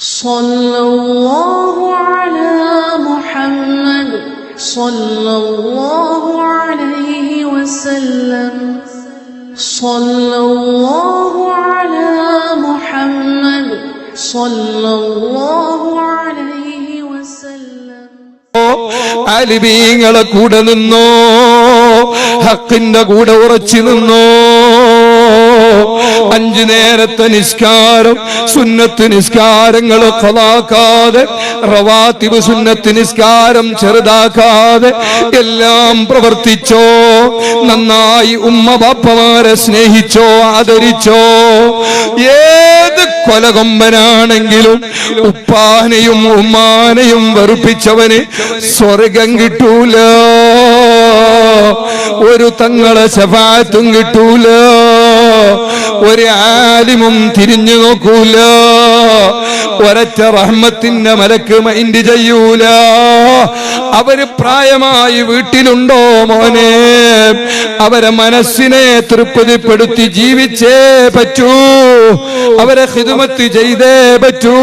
صلى الله على محمد صلى الله عليه وسلم صلى الله على محمد صلى الله عليه وسلم അലിബീങ്ങളെ കൂടെ നിന്നോ ഹക്കിന്റെ കൂടെ ഉറച്ചു നിന്നോ അഞ്ചു നേരത്തെ നിസ്കാരം സുന്നത്ത് നിസ്കാരങ്ങൾ കളാക്കാതെ റവാത്തിവ് സുന്നത്ത് നിസ്കാരം ചെറുതാക്കാതെ എല്ലാം പ്രവർത്തിച്ചോ നന്നായി ഉമ്മ ബാപ്പമാരെ സ്നേഹിച്ചോ ആദരിച്ചോ. ഏത് കൊലകൊമ്പനാണെങ്കിലും ഉപ്പാനെയും ഉമ്മാനെയും വെറുപ്പിച്ചവന് സ്വർഗം കിട്ടൂല. ഒരു തങ്ങളെ ശഫാത്തും കിട്ടൂല. ഒരു ആലിമും തിരിഞ്ഞു നോക്കൂല. ഒരറ്റ റഹ്മത്തിന്റെ മലക്ക് മൈൻഡ് ചെയ്യൂല. അവർ പ്രായമായി വീട്ടിലുണ്ടോ മോനെ? അവരെ മനസ്സിനെ തൃപ്തിപ്പെടുത്തി ജീവിച്ചേ പറ്റൂ. അവരെ ഹിതുമത്ത് ചെയ്തേ പറ്റൂ.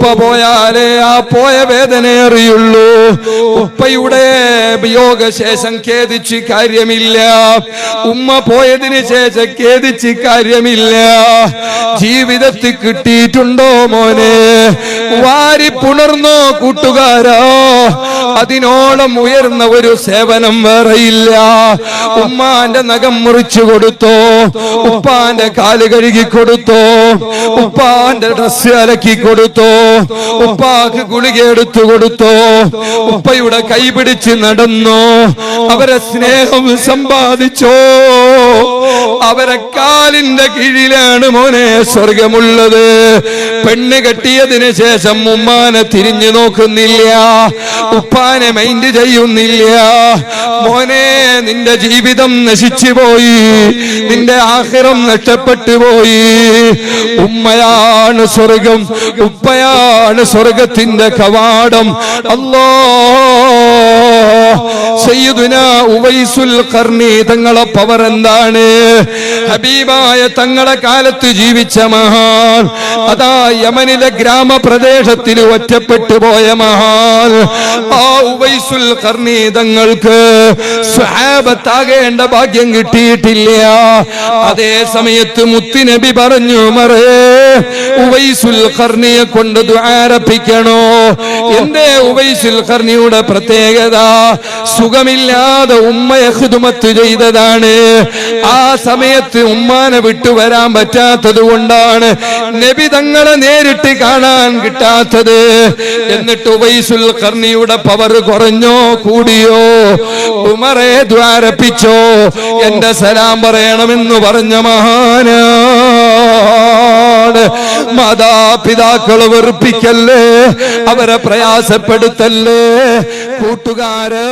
ഉപ്പ പോയാലേ ആ പോയ വേദന അറിയുള്ളൂ. ഉപ്പയുടെ വിയോഗശേഷം ഖേദിച്ച് കാര്യമില്ല. ഉമ്മ പോയതിന് ശേഷം ഖേദിച്ച് കാര്യമില്ല. ജീവിതത്തിൽ കിട്ടിയിട്ടുണ്ടോ മോനെ? വാരി പുണർന്നോ കൂട്ടുകാരാ? അതിനോളം ഉയർന്ന ഒരു സേവനം വേറെയില്ല. ഉമ്മാന്റെ നഖം മുറിച്ചു കൊടുത്തോ ഉപ്പാന്റെ കാൽ കഴുകി കൊടുത്തോ ഉപ്പാന്റെ ഡ്രസ് അലക്കി കൊടുത്തോ ഉപ്പാക്ക് ഗുളിക എടുത്തു കൊടുത്തോ ഉപ്പയുടെ കൈ പിടിച്ച് നടന്നോ അവരെ സ്നേഹം സമ്പാദിച്ചോ. അവരെ കാലിന്റെ കീഴിലാണ് മോനെ സ്വർഗമുള്ളത്. പെണ്ണ് കെട്ടിയതിന് ശേഷം ഉമ്മാനെ തിരിഞ്ഞു നോക്കുന്നില്ല. ഉപ്പാനെ മൈൻഡ് ചെയ്യുന്നില്ല. മോനെ നിന്റെ ജീവിതം നശിച്ചു പോയി. നിന്റെ ആഹിറം നഷ്ടപ്പെട്ടു പോയി. ഉമ്മയാണ് സ്വർഗം ഉപ്പയാണ് സ്വർഗത്തിന്റെ കവാടം. അല്ലോ ഉവൈസുൽ തങ്ങളെ പവർ എന്താണ്? ഹബീബായ തങ്ങളെ കാലത്ത് ജീവിച്ച മഹാൻ അതാ യമനിലെ ഗ്രാമപ്രദേശത്തിൽ ഒറ്റപ്പെട്ടു പോയ മഹാൻ. ആ ഉവൈസുൽ ഖർണി തങ്ങൾക്ക് സ്വഹാബത്താകേണ്ട ഭാഗ്യം കിട്ടിയിട്ടില്ല. അതേ സമയത്ത് മുത്തുനബി പറഞ്ഞു മറേ ഉവൈസുൽ കർണിയെ കൊണ്ട് ദ്വാരപ്പിക്കണോ എന്റെ ഉവൈസുൽ ഖർണിയുടെ പ്രത്യേകത? സുഖമില്ലാതെ ഉമ്മയെ ഹുദുമത്ത് ചെയ്തതാണ്. ആ സമയത്ത് ഉമ്മാനെ വിട്ടുവരാൻ പറ്റാത്തത് കൊണ്ടാണ് നബി തങ്ങളെ നേരിട്ട് കാണാൻ കിട്ടാത്തത്. എന്നിട്ട് ഉവൈസുൽ ഖർണിയുടെ പവർ കുറഞ്ഞോ കൂടിയോ? ഉമറെ ദ്വാരപ്പിച്ചോ? എന്റെ സലാം പറയണമെന്ന് പറഞ്ഞ മഹാനാണ് മാതാപിതാക്കളെ വെറുപ്പിക്കല്ലേ? അവരെ പ്രയാസപ്പെടുത്തല്ലേ? കൂട്ടുകാരോ